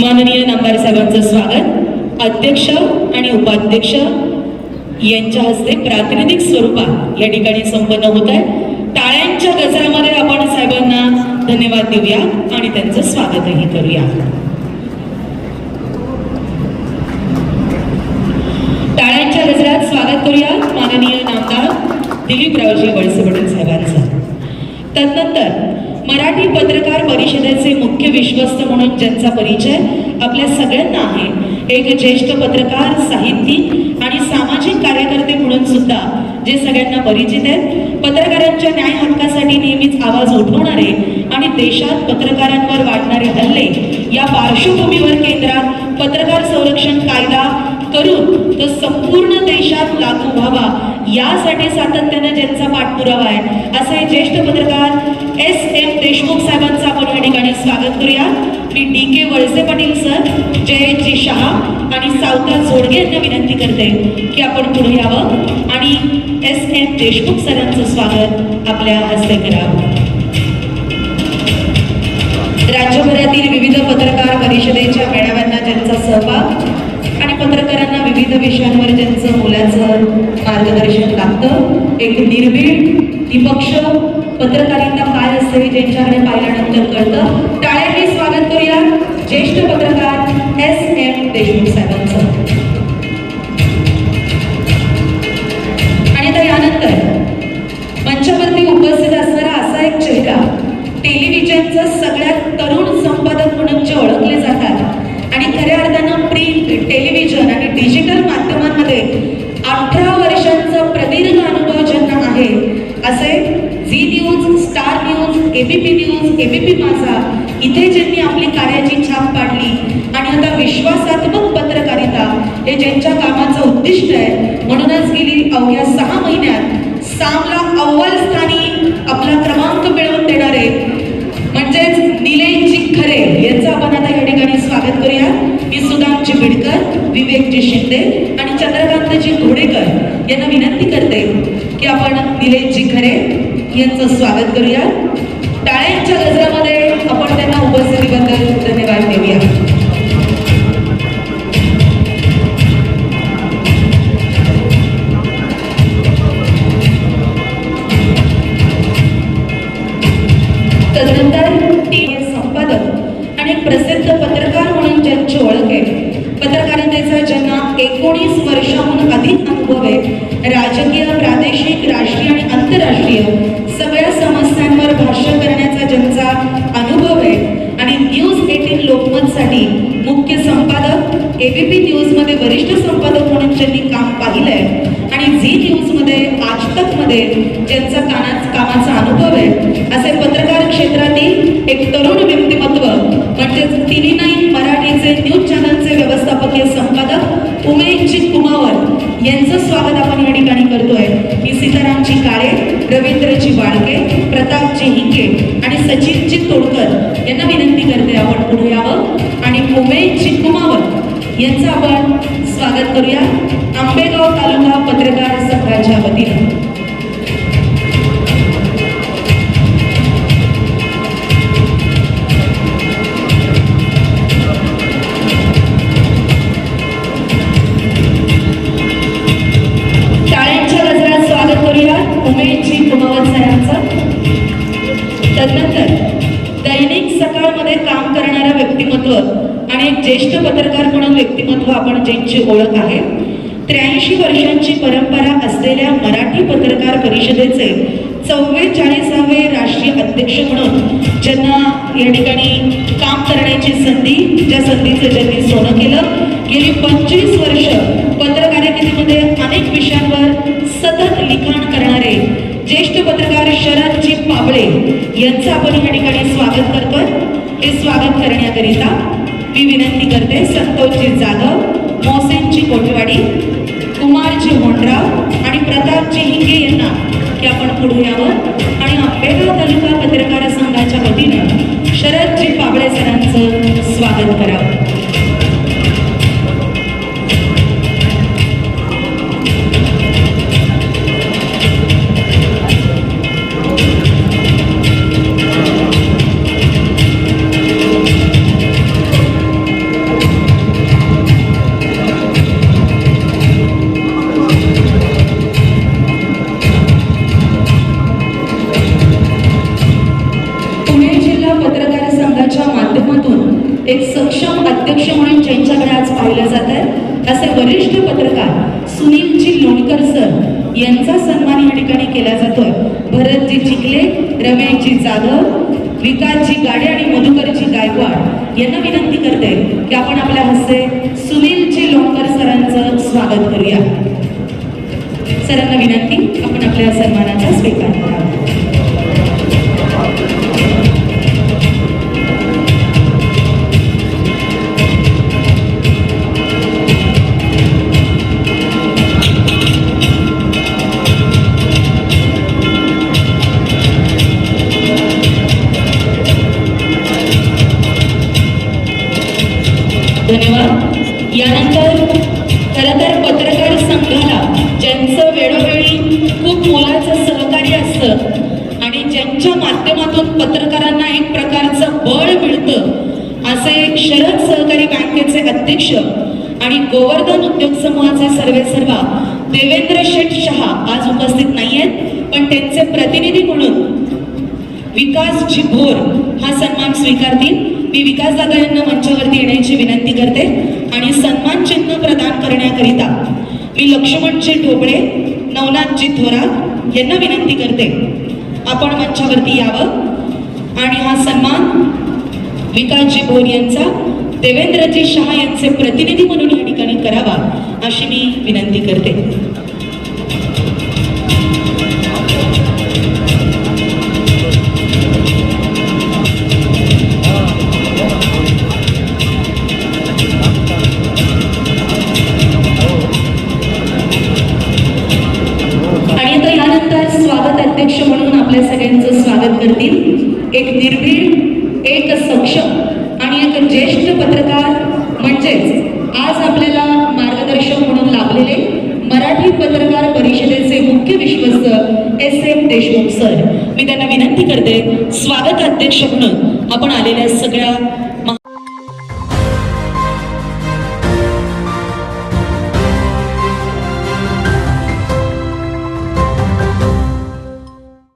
माननीय नामदार साहेबांचं स्वागत. अध्यक्ष आणि उपाध्यक्ष यांच्या हस्ते प्रातिनिधिक स्वरूपात या ठिकाणी संपन्न होत आहे. टाळ्यांच्या गजरामध्ये आपण साहेबांना धन्यवाद देऊया आणि त्यांचं स्वागतही करूया. टाळ्यांच्या गजरात स्वागत करूया माननीय नामदार दिलीपरावजी वळसे पाटील साहेबांचं. तदनंतर मराठी पत्रकार परिषदेचे मुख्य विश्वस्त म्हणून ज्यांचा परिचय आपल्या सगळ्यांना आहे एक ज्येष्ठ पत्रकार साहित्यिक आणि सामाजिक कार्यकर्ते म्हणून सुद्धा जे सगळ्यांना परिचित आहेत पत्रकारांच्या न्याय हक्कासाठी नेहमीच आवाज उठवणारे आणि देशात पत्रकारांवर वाढणारे हल्ले या पार्श्वभूमीवर केंद्रात पत्रकार संरक्षण कायदा करून तो संपूर्ण देशात लागू व्हावा यासाठी सातत्याने ज्यांचा पाठपुरावा आहे असे ज्येष्ठ पत्रकार एस एम देशमुख साहेबांचं आपण या ठिकाणी स्वागत करूया. मी D K Walse Patil sir Jayji Shah आणि सावता जोडगे यांना विनंती करते की आपण पुढे यावं. आणि एस एम देशमुख सरांचं स्वागत आपल्या हस्ते करावं. राज्यभरातील विविध पत्रकार परिषदेच्या मेळाव्यांना ज्यांचा सहभाग आणि पत्रकारांना विविध विषयांवर त्यांचं मुलाचं मार्गदर्शन लागतं. एक निर्भीड निपक्ष पत्रकारिता काय असते हे ज्यांच्याकडे पाहिल्यानंतर कळतं. टाळ्यांनी स्वागत करूया. ज्येष्ठ पत्रकार एबीपी न्यूज एबीपी माझा इथे ज्यांनी आपली कार्याची छाप पाडली आणि आता विश्वासात्मक पत्रकारिता हे ज्यांच्या कामाचं उद्दिष्ट आहे म्हणूनच गेली अवघ्या सहा महिन्यात सामला अव्वल स्थानी आपला क्रमांक मिळवून देणारे म्हणजेच निलेशजी खरे यांचं आपण आता या ठिकाणी स्वागत करूया मी सुदामजी बिडकर विवेकजी शिंदे आणि चंद्रकांतजी घोडेकर यांना विनंती करते की आपण निलेशजी खरे यांचं स्वागत करूया टाळ्यांच्या गजरामध्ये आपण त्यांना उपस्थितीबद्दल धन्यवाद देऊया. पत्रकारितेचा ज्यांना एकोणीस वर्षाहून अधिक अनुभव आहे राजकीय प्रादेशिक राष्ट्रीय आणि आंतरराष्ट्रीय सगळ्या समस्यांवर भाष्य करण्याचा ज्यांचा अनुभव आहे. आणि न्यूज एटीन लोकमतसाठी मुख्य संपादक एबीपी न्यूजमध्ये वरिष्ठ संपादक म्हणून ज्यांनी काम पाहिलं आहे आणि झी न्यूजमध्ये आज तकमध्ये ज्यांचा काना कामाचा अनुभव आहे. असे पत्रकार क्षेत्रातील एक तरुण व्यक्तिमत्व म्हणजेच टीव्ही नाईन मराठीचे न्यूज चॅनलचे व्यवस्थापकीय संपादक उमेशजी कुमावत यांचं स्वागत आपण या ठिकाणी करतोय. ही सीतारामजी काळे रवींद्रजी बाळके प्रतापजी हिंगे आणि सचिनजी तोडकर यांना विनंती करते आपण पुढे यावं. आणि उमेशजी कुमावत यांचं आपण स्वागत करूया. आंबेगाव तालुका पत्रकार संघाच्या वतीनं. एक ज्येष्ठ पत्रकार म्हणून व्यक्तिमत्व आपण ज्यांची ओळख आहे त्र्याऐंशी वर्षांची परंपरा असलेल्या मराठी पत्रकार परिषदेचे चव्वेचाळीसावे राष्ट्रीय अध्यक्ष म्हणून ज्यांना या ठिकाणी काम करण्याची संधी ज्या संधीचं ज्यांनी सोनं केलं गेली पंचवीस वर्ष पत्रकारितेमध्ये अनेक विषयांवर सतत लिखाण करणारे ज्येष्ठ पत्रकार शरदजी पाबळे यांचं आपण या ठिकाणी स्वागत करतोय. हे स्वागत करण्याकरिता मी विनंती करते संतोषजी जाधव मोसेनजी कोटवाडी कुमारजी होंडराव आणि प्रतापजी हिंगे यांना की आपण पुढे यावं. आणि आंबेगाव तालुका पत्रकार संघाच्या वतीनं शरदजी पाबळे सरांचं स्वागत करावं. एक सक्षम अध्यक्ष म्हणून ज्यांच्याकडे आज पाहिलं जात आहे असे वरिष्ठ पत्रकार सुनीलजी लोणकर सर यांचा सन्मान या ठिकाणी केला जातोय. भरतजी चिखले रमेशजी जाधव विकासजी गाडे आणि मधुकरजी गायकवाड यांना विनंती करते की आपण आपल्या हस्ते सुनीलजी लोणकर सरांचं स्वागत करूया. सरांना विनंती आपण आपल्या सन्मानाचा स्वीकार करा. धन्यवाद यानंतर खरं तर पत्रकार संघाला ज्यांचं वेळोवेळी खूप मोलाचं सहकार्य असतं आणि ज्यांच्या माध्यमातून पत्रकारांना एक प्रकारचं बळ मिळतं असे एक शरद सहकारी बँकेचे अध्यक्ष आणि गोवर्धन उद्योग समूहाचे सर्वे सर्वा देवेंद्र शेठ शहा आज उपस्थित नाही आहेत पण त्यांचे प्रतिनिधी म्हणून विकास जी भोर हा सन्मान स्वीकारतील. मी विकास दादा यांना मंचावरती येण्याची विनंती करते आणि सन्मान चिन्ह प्रदान करण्याकरिता मी लक्ष्मणजी ढोबळे नवनाथजी थोरात यांना विनंती करते. आपण मंचावरती यावं. आणि हा सन्मान विकासजी भोर यांचा देवेंद्रजी शहा यांचे प्रतिनिधी म्हणून या ठिकाणी करावा अशी मी विनंती करते. स्वागत करतील. एक निर्भीड एक सक्षम आणि एक ज्येष्ठ पत्रकार म्हणजेच आज आपल्याला मार्गदर्शक म्हणून लाभलेले मराठी पत्रकार परिषदेचे मुख्य विश्वस्त एस एम देशमुख सर. मी त्यांना विनंती करते स्वागत अध्यक्ष म्हणून आपण आलेल्या सगळ्या